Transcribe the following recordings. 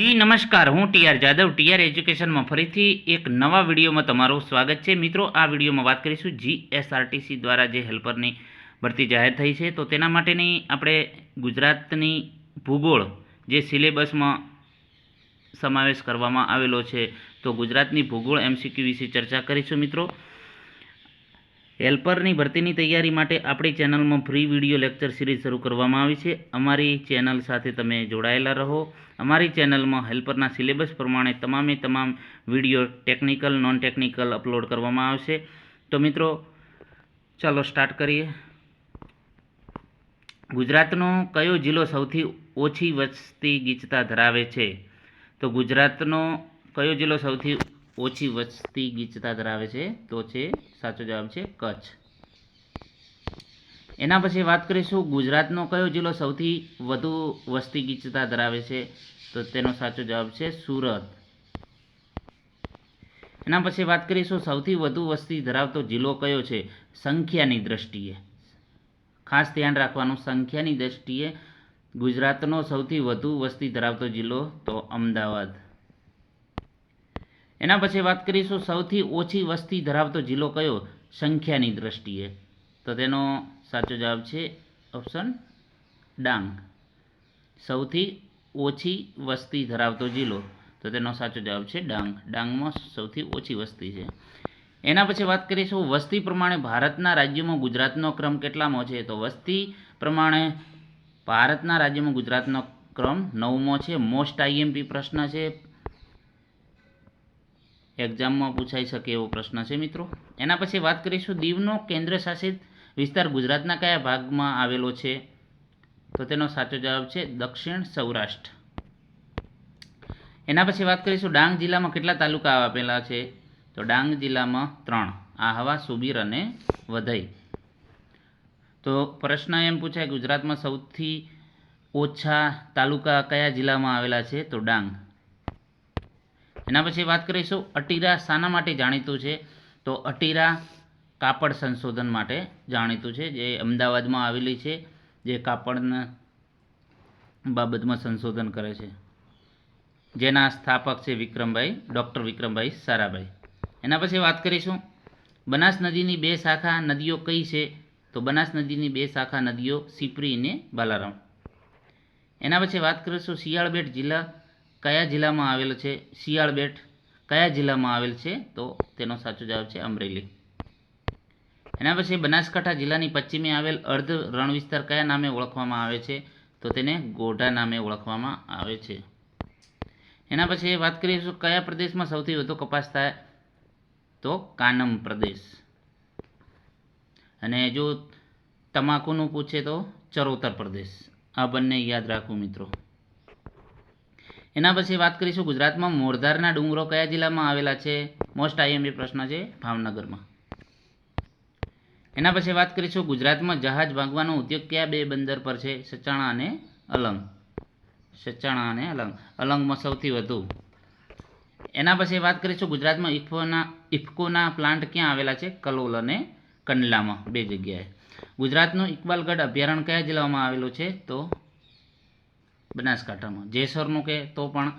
જી, નમસ્કાર. હું TR Jadav TR એજ્યુકેશનમાં ફરીથી એક નવા વિડીયોમાં તમારું સ્વાગત છે. મિત્રો, આ વિડીયોમાં વાત કરીશું જીએસઆરટીસી દ્વારા જે હેલ્પરની ભરતી જાહેર થઈ છે. તો તેના માટેની આપણે ગુજરાતની ભૂગોળ જે સિલેબસમાં સમાવેશ કરવામાં આવેલો છે, તો ગુજરાતની ભૂગોળ એમસીક્યુ વિશે ચર્ચા કરીશું મિત્રો. હેલ્પરની ભરતીની તૈયારી માટે આપણી ચેનલમાં ફ્રી વીડિયો લેક્ચર સિરીઝ શરૂ કરવામાં આવી છે. અમારી ચેનલ સાથે તમે જોડાયેલા રહો. અમારી ચેનલમાં હેલ્પરના સિલેબસ પ્રમાણે તમામે તમામ video technical non technical upload કરવામાં આવશે. તો મિત્રો, ચાલો સ્ટાર્ટ કરીએ. ગુજરાતનો કયો જિલ્લો સૌથી ઓછી વસ્તી ગીચતા ધરાવે છે? તો ગુજરાતનો કયો જિલ્લો સૌથી ઓછી વસ્તી ગીચતા ધરાવે છે, તો છે, સાચો જવાબ છે, કચ્છ. એના પછી વાત કરીશું ગુજરાતનો કયો જિલ્લો સૌથી વધુ વસ્તી ગીચતા ધરાવે છે, તો તેનો સાચો જવાબ છે, સુરત. એના પછી વાત કરીશું સૌથી વધુ વસ્તી ધરાવતો જિલ્લો કયો છે, સંખ્યાની દ્રષ્ટિએ. ખાસ ધ્યાન રાખવાનું, સંખ્યાની દ્રષ્ટિએ ગુજરાતનો સૌથી વધુ વસ્તી ધરાવતો જિલ્લો તો અમદાવાદ. એના પછી વાત કરીશું, સૌથી ઓછી વસ્તી ધરાવતો જિલ્લો કયો? સંખ્યાની દ્રષ્ટિએ. તો તેનો સાચો જવાબ છે ઓપ્શન ડાંગ. સૌથી ઓછી વસ્તી ધરાવતો જિલ્લો. તો તેનો સાચો જવાબ છે ડાંગ. ડાંગમાં સૌથી ઓછી વસ્તી છે. એના પછી વાત કરીશું, વસ્તી પ્રમાણે ભારતના રાજ્યોમાં ગુજરાતનો ક્રમ કેટલામો છે? તો વસ્તી પ્રમાણે ભારતના રાજ્યમાં ગુજરાતનો ક્રમ નવમો છે. મોસ્ટ આઈએમપી પ્રશ્ન છે. એક્ઝામમાં પૂછાઈ શકે એવો પ્રશ્ન છે મિત્રો. એના પછી વાત કરીશું દીવનો કેન્દ્ર શાસિત વિસ્તાર ગુજરાતના કયા ભાગમાં આવેલો છે? તો તેનો સાચો જવાબ છે દક્ષિણ સૌરાષ્ટ્ર. એના પછી વાત કરીશું ડાંગ જિલ્લામાં કેટલા તાલુકા આપેલા છે? તો ડાંગ જિલ્લામાં ત્રણ. આહવા સુબીર અને વધઈ. તો પ્રશ્ન એમ પૂછાય ગુજરાતમાં સૌથી ઓછા તાલુકા કયા જિલ્લામાં આવેલા છે? તો ડાંગ. એના પછી વાત કરીશું અટીરા શાના માટે જાણીતું છે? તો અટીરા કાપડ સંશોધન માટે જાણીતું છે, જે અમદાવાદમાં આવેલી છે, જે કાપડના બાબતમાં સંશોધન કરે છે. જેના સ્થાપક છે વિક્રમભાઈ, ડૉક્ટર વિક્રમભાઈ સારાભાઈ. એના પછી વાત કરીશું બનાસ નદીની બે શાખા નદીઓ કઈ છે? તો બનાસ નદીની બે શાખા નદીઓ સિપરી અને બાલારામ. એના પછી વાત કરીશું શિયાળબેટ જિલ્લા કયા જિલ્લામાં આવેલો છે? શિયાળબેટ કયા જિલ્લામાં આવેલ છે? તો તેનો સાચો જવાબ છે અમરેલી. એના પછી બનાસકાંઠા જિલ્લાની પશ્ચિમે આવેલ અર્ધ રણ વિસ્તાર કયા નામે ઓળખવામાં આવે છે? તો તેને ગોઢા નામે ઓળખવામાં આવે છે. એના પછી વાત કરીશું કયા પ્રદેશમાં સૌથી વધુ કપાસ થાય? તો કાનમ પ્રદેશ. અને જો તમાકુનું પૂછે તો ચરોતર પ્રદેશ. આ બંને યાદ રાખવું મિત્રો. એના પછી વાત કરીશું ગુજરાતમાં મોરધારના ડુંગરો કયા જિલ્લામાં આવેલા છે? મોસ્ટ આઈએમપી પ્રશ્ન છે ભાવનગરમાં. એના પછી વાત કરીશું ગુજરાતમાં જહાજ ભાંગવાનો ઉદ્યોગ કયા બે બંદર પર છે? સચાણા અને અલંગ. સચાણા અને અલંગ. અલંગમાં સૌથી વધુ. એના પછી વાત કરીશું ગુજરાતમાં ઇફકોના ઇફકોના પ્લાન્ટ ક્યાં આવેલા છે? કલોલ અને કંડલામાં, બે જગ્યાએ. ગુજરાતનું ઇકબાલગઢ અભયારણ્ય કયા જિલ્લામાં આવેલું છે? તો બનાસકાંઠામાં. જેસરનું કે તો પણ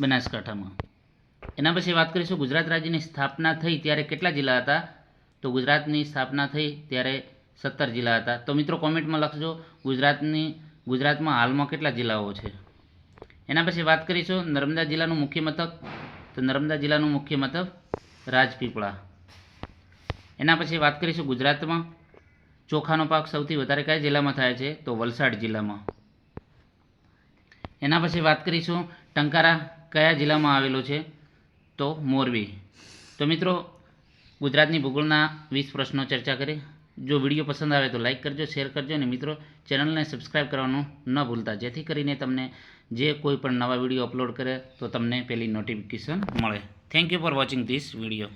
બનાસકાંઠામાં. એના પછી વાત કરીશું ગુજરાત રાજ્યની સ્થાપના થઈ ત્યારે કેટલા જિલ્લા હતા? તો ગુજરાતની સ્થાપના થઈ ત્યારે સત્તર જિલ્લા હતા. તો મિત્રો કોમેન્ટમાં લખજો ગુજરાતની, ગુજરાતમાં હાલમાં કેટલા જિલ્લાઓ છે? એના પછી વાત કરીશું નર્મદા જિલ્લાનું મુખ્ય મથક. તો નર્મદા જિલ્લાનું મુખ્ય મથક રાજપીપળા. એના પછી વાત કરીશું ગુજરાતમાં. ચોખાનો પાક સૌથી વધારે કયા જિલ્લામાં થાય છે? તો વલસાડ જિલ્લામાં. એના પછી વાત કરીશું ટંકારા કયા જિલ્લામાં આવેલો છે? તો મોરબી. તો મિત્રો, ગુજરાતની ભૂગોળના વીસ પ્રશ્નો ચર્ચા કરી. જો વીડિયો પસંદ આવે તો લાઇક કરજો, શેર કરજો અને મિત્રો, ચેનલને સબસ્ક્રાઈબ કરવાનું ન ભૂલતા. જેથી કરીને તમને જે કોઈ પણ નવા વીડિયો અપલોડ કરે તો તમને પહેલી નોટિફિકેશન મળે. Thank you for watching this video